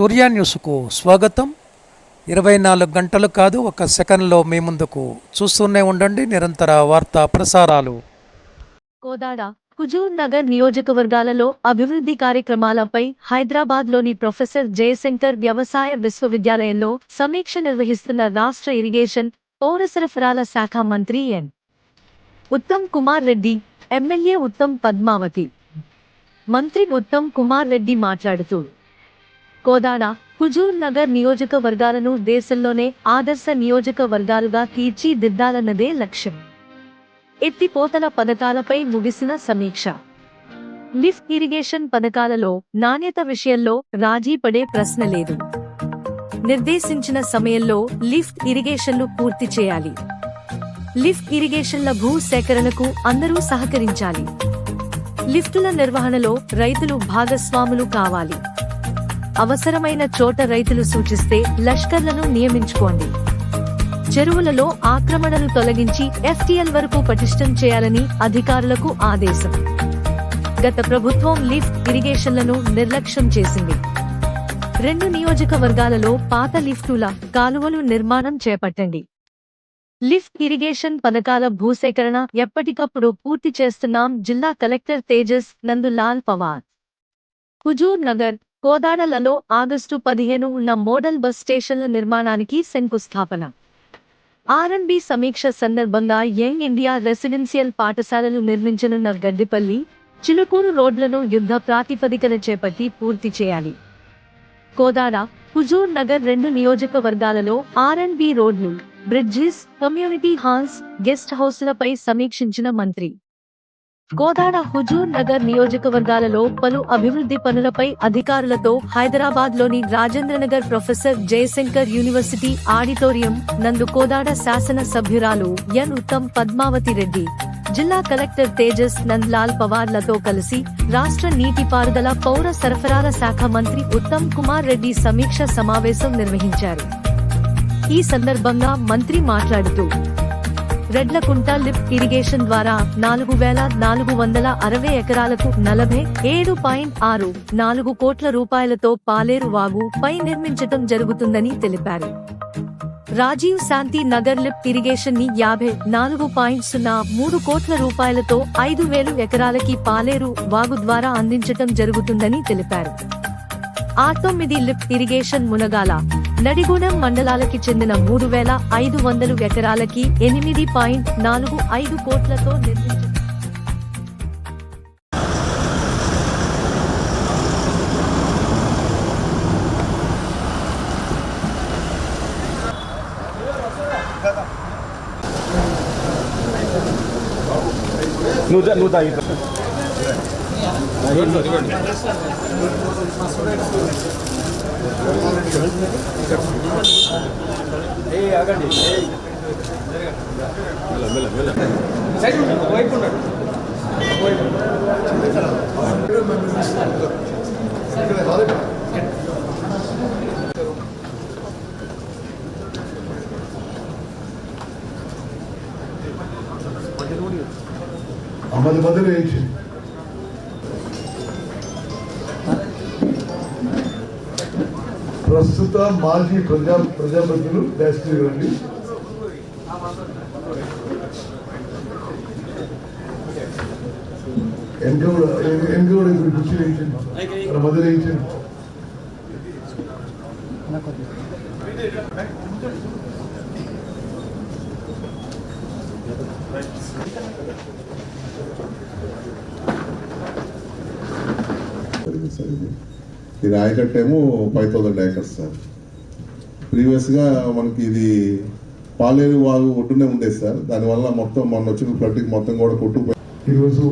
సూర్య న్యూస్కు స్వాగతం. ఇరవై నాలుగు గంటలు కాదు ఒక సెకండ్లో మీ ముందుకు చూస్తూనే ఉండండి నిరంతర వార్తా ప్రసారాలు. కోదాడ హుజూర్ నగర్ నియోజకవర్గాలలో అభివృద్ధి కార్యక్రమాలపై హైదరాబాద్లోని ప్రొఫెసర్ జయశంకర్ వ్యవసాయ విశ్వవిద్యాలయంలో సమీక్ష నిర్వహిస్తున్న రాష్ట్ర ఇరిగేషన్ పౌర సరఫరాల శాఖ మంత్రి ఎన్. ఉత్తమ్ కుమార్ రెడ్డి ఎమ్మెల్యే ఉత్తమ్ పద్మావతి. మంత్రి ఉత్తమ్ కుమార్ రెడ్డి మాట్లాడుతూ కోదాడ హుజూర్ నగర్ నియోజకవర్గాలను దేశంలోనే ఆదర్శ నియోజకవర్గాలుగా తీర్చిదిద్దాలన్నదే లక్ష్యం. ఎత్తిపోతల పథకాలపై ముగిసిన సమీక్ష. లిఫ్ట్ ఇరిగేషన్ పథకాలలో నాణ్యత విషయంలో రాజీ పడే ప్రశ్న లేదు. నిర్దేశించిన సమయంలో లిఫ్ట్ ఇరిగేషన్లు పూర్తి చేయాలి. లిఫ్ట్ ఇరిగేషన్ల భూ సేకరణకు అందరూ సహకరించాలి. లిఫ్టుల నిర్వహణలో రైతులు భాగస్వాములు కావాలి. అవసరమైన చోట రైతులు సూచిస్తే లష్కర్లను నియమించుకోండి. చెరువులలో ఆక్రమణలు తొలగించి ఎఫ్టీఎల్ వరకు పటిష్టం చేయాలని అధికారులకు ఆదేశం. గత ప్రభుత్వం లిఫ్ట్ ఇరిగేషన్లను నిర్లక్ష్యం చేసింది. రెండు నియోజకవర్గాలలో పాత లిఫ్టుల కాలువలు నిర్మాణం చేపట్టండి. లిఫ్ట్ ఇరిగేషన్ పథకాల భూసేకరణ ఎప్పటికప్పుడు పూర్తి చేస్తున్నాం జిల్లా కలెక్టర్ తేజస్ నందులాల్ పవార్. హుజూర్ నగర్ కోదాడలలో ఆగస్టు పదిహేను ఉన్న మోడల్ బస్ స్టేషన్ల నిర్మాణానికి శంకుస్థాపన. ఆర్ఎన్బి సమీక్ష సందర్భంగా యంగ్ ఇండియా రెసిడెన్షియల్ పాఠశాలలు నిర్మించనున్న గడ్డిపల్లి చిలుకూరు రోడ్లను యుద్ధ ప్రాతిపదికన చేపట్టి పూర్తి చేయాలి. కోదాడ హుజూర్ నగర్ రెండు నియోజకవర్గాలలో ఆర్ఎన్బి రోడ్లు బ్రిడ్జిస్ కమ్యూనిటీ హాల్స్ గెస్ట్ హౌస్లపై సమీక్షించిన మంత్రి. కోదాడ హుజూర్ నగర్ నియోజకవర్గాలలో పలు అభివృద్ధి పనులపై అధికారులతో హైదరాబాద్లోని Rajendranagar professor Jayashankar university auditorium నందు కోదాడ శాసన సభ్యురాలు ఎన్ ఉత్తమ్ పద్మావతి రెడ్డి జిల్లా కలెక్టర్ తేజస్ నంద్లాల్ పవార్లతో కలిసి రాష్ట్ర నీటిపారుదల పౌర సరఫరాల శాఖ మంత్రి ఉత్తమ్ కుమార్ రెడ్డి సమీక్ష సమావేశం నిర్వహించారు. ఈ సందర్భంగా మంత్రి మాట్లాడుతూ రెడ్లకుంట లిఫ్ట్ ఇరిగేషన్ ద్వారా నాలుగు వేల నాలుగు వందల అరవై ఎకరాలకు నలభై ఏడు పాయింట్ ఆరు నాలుగు కోట్ల రూపాయలతో పాలేరు వాగు పై నిర్మించటం జరుగుతుందని తెలిపారు. రాజీవ్ శాంతి నగర్ లిఫ్ట్ ఇరిగేషన్ని యాభై నాలుగు పాయింట్ సున్నా మూడు కోట్ల రూపాయలతో ఐదు వేలు ఎకరాలకి పాలేరు వాగు ద్వారా అందించటం జరుగుతుందని తెలిపారు. ఆ తొమ్మిది లిఫ్ట్ ఇరిగేషన్ మునగాల నడిగూడెం మండలాలకి చెందిన మూడు వేల ఐదు వందలు ఎకరాలకి ఎనిమిది పాయింట్ నాలుగు ఐదు కోట్లతో నిర్మించారు నువ్వు నువ్వు తాగి. అమలు ప్రస్తుత మాజీ ప్రజా ప్రజాపతిలు డాస్కి రండి వెనక కూడా కూడా ఇప్పుడు కుర్చీ వేయించండి. మొదలు వేయించండి. ఇది ఇది ఏమో ఫైవ్ థౌజండ్ ఏకర్స్ సార్ ప్రీవియస్గా మనకి ఇది పాలేరు వాగు ఒడ్డునే ఉండేది సార్ దానివల్ల మొత్తం మొన్న వచ్చిన ఫ్లడ్కి మొత్తం కూడా కొట్టుకుపోయి ఈరోజు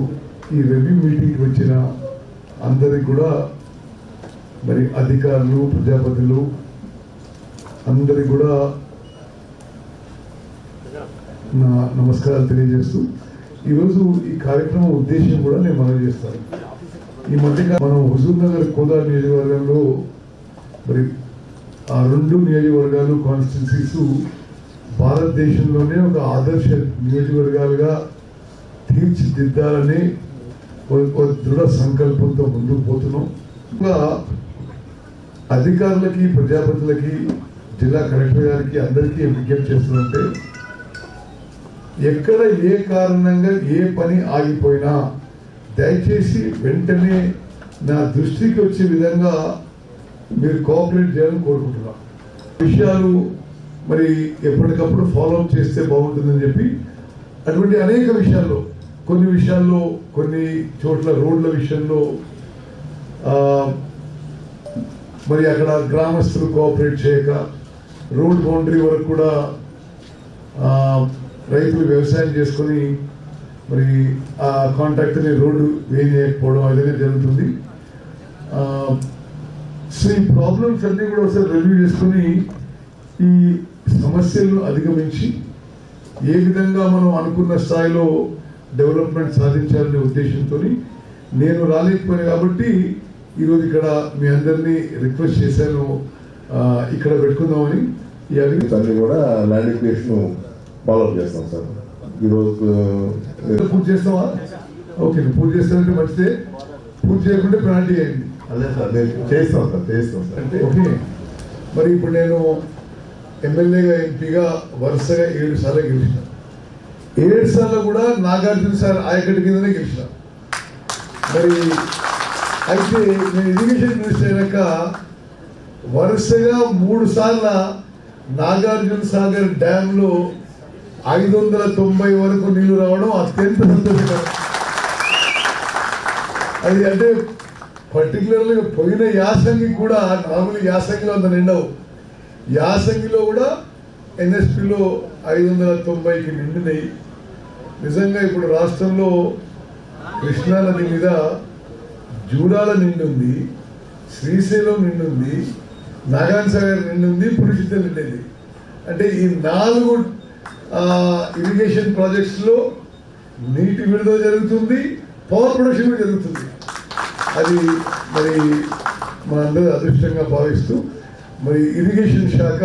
ఈ రెవ్యూ మీటింగ్కి వచ్చిన అందరికి కూడా మరి అధికారులు ప్రజాపతులు అందరికి కూడా నా నమస్కారాలు తెలియజేస్తూ ఈరోజు ఈ కార్యక్రమం ఉద్దేశం కూడా నేను మనం చేస్తాను. ఈ మధ్యగా మనం హుజూర్ నగర్ కోదా నియోజకవర్గంలో మరి ఆ రెండు నియోజకవర్గాలు కాన్స్టిట్యున్సీస్ భారతదేశంలోనే ఒక ఆదర్శ నియోజకవర్గాలుగా తీర్చిదిద్దాలని ఒక దృఢ సంకల్పంతో ముందుకు పోతున్నాం. ఇంకా అధికారులకి ప్రజాపతులకి జిల్లా కలెక్టర్ గారికి అందరికీ విజ్ఞప్తి చేస్తుంటే ఎక్కడ ఏ కారణంగా ఏ పని ఆగిపోయినా దయచేసి వెంటనే నా దృష్టికి వచ్చే విధంగా మీరు కోఆపరేట్ చేయాలని కోరుకుంటున్నా. విషయాలు మరి ఎప్పటికప్పుడు ఫాలో చేస్తే బాగుంటుందని చెప్పి అటువంటి అనేక విషయాల్లో కొన్ని విషయాల్లో కొన్ని చోట్ల రోడ్ల విషయంలో మరి అక్కడ గ్రామస్తులు కోఆపరేట్ చేయక రోడ్ బౌండరీ వరకు కూడా రైతులు వ్యవసాయం చేసుకొని మరి ఆ కాంట్రాక్టర్ని రోడ్డు వేయకపోవడం విధంగా జరుగుతుంది. సో ఈ ప్రాబ్లమ్స్ అన్నీ కూడా ఒకసారి రివ్యూ చేసుకుని ఈ సమస్యలను అధిగమించి ఏ విధంగా మనం అనుకున్న స్థాయిలో డెవలప్మెంట్ సాధించాలనే ఉద్దేశంతో నేను రాలేకపోయాను కాబట్టి ఈరోజు ఇక్కడ మీ అందరినీ రిక్వెస్ట్ చేశాను. ఇక్కడ పెట్టుకుందామని. ఈ అడిగి కూడా ల్యాండ్ ఎక్వేషన్ ఫాలో చేస్తాం సార్. ఈరోజు పూజ చేస్తావా? ఓకే పూజ చేస్తానంటే మంచిదే. పూజ చేయకుంటే పెనాల్టీ అయింది అదే సార్ నేను చేస్తాం సార్ చేస్తాం సార్. అంటే ఓకే. మరి ఇప్పుడు నేను ఎమ్మెల్యేగా ఎంపీగా వరుసగా ఏడు సార్లు గెలిచిన. ఏడు సార్లు కూడా నాగార్జున సార్ ఆయకట్టు కిందనే గెలిచిన. మరి అయితే నేను ఇరిగేషన్ మినిస్టర్ అయినాక వరుసగా మూడు సార్ల నాగార్జున సాగర్ డ్యామ్లో ఐదు వందల తొంభై వరకు నీళ్ళు రావడం అత్యంత సంతోషకరం. అది అంటే పర్టికులర్లీ పోయిన యాసంగి కూడా నాలుగు యాసంగిలో అంత నిండవు. యాసంగిలో కూడా ఎన్ఎస్పిలో ఐదు వందల తొంభైకి నిండినాయి. నిజంగా ఇప్పుడు రాష్ట్రంలో కృష్ణా నది మీద జూరాల నిండుంది శ్రీశైలం నిండుంది నాగాన్ సాగర్ నిండుంది పురుషిత నిండింది. అంటే ఈ నాలుగు ఇరిగేషన్ ప్రాజెక్ట్స్లో నీటి విడుదల జరుగుతుంది పవర్ ప్రొడక్షన్ కూడా జరుగుతుంది. అది మరి మనందరూ అదృష్టంగా భావిస్తూ మరి ఇరిగేషన్ శాఖ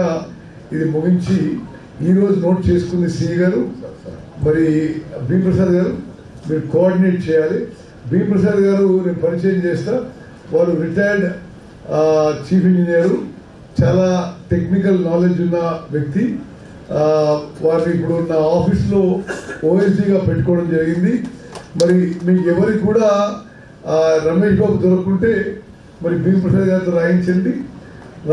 ఇది ముగించి ఈరోజు నోట్ చేసుకుంది సిఈ గారు. మరి భీమప్రసాద్ గారు మీరు కోఆర్డినేట్ చేయాలి. భీమప్రసాద్ గారు నేను పరిచయం చేస్తా. వారు రిటైర్డ్ చీఫ్ ఇంజనీరు చాలా టెక్నికల్ నాలెడ్జ్ ఉన్న వ్యక్తి. వారిని ఇప్పుడు నా ఆఫీస్లో ఓఎస్డీగా పెట్టుకోవడం జరిగింది. మరి మీకు ఎవరికి కూడా రమేష్ బాబు దొరుకుంటే మరి భీమప్రసాద్ ప్రసాద్ గారితో రాయించండి.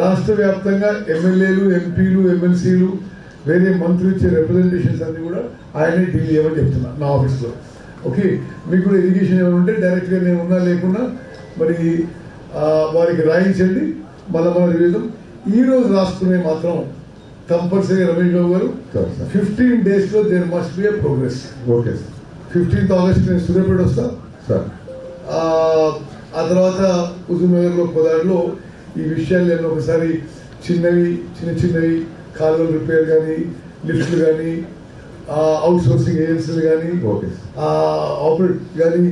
రాష్ట్ర వ్యాప్తంగా ఎమ్మెల్యేలు ఎంపీలు ఎమ్మెల్సీలు వేరే మంత్రులు ఇచ్చే రిప్రజెంటేషన్స్ అన్నీ కూడా ఆయనే డీల్ చేయమని చెప్తున్నా నా ఆఫీస్లో. ఓకే? మీకు కూడా ఇరిగేషన్ ఏమైనా ఉంటే డైరెక్ట్గా నేను ఉన్నా లేకుండా మరి వారికి రాయించండి. మళ్ళీ మన రివిజన్ ఈ రోజు రాసుకునే మాత్రం కంపల్సరీ రమేష్ బాబు గారు. ఫిఫ్టీన్ డేస్లో there must be progress. Okay sir fifteenth August నేను సూర్యాపేట వస్తా. సార్ ఆ తర్వాత హుజూర్నగర్లో కోదాడులో ఈ విషయాలు నేను ఒకసారి చిన్నవి చిన్న చిన్నవి కాలువల రిపేర్ కానీ లిఫ్ట్లు కానీ అవుట్ సోర్సింగ్ ఏజెన్సీలు కానీ ఓకే ఆపరేట్ కానీ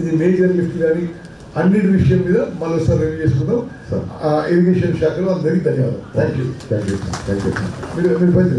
ఇది మేజర్ లిఫ్ట్ కానీ అన్నిటి విషయం మీద మరోసారి రివ్యూ చేసుకుందాం. ఇరిగేషన్ శాఖలో అందరికీ ధన్యవాదాలు thank you thank you sir thank you sir మీరు మీరు పని చేయండి.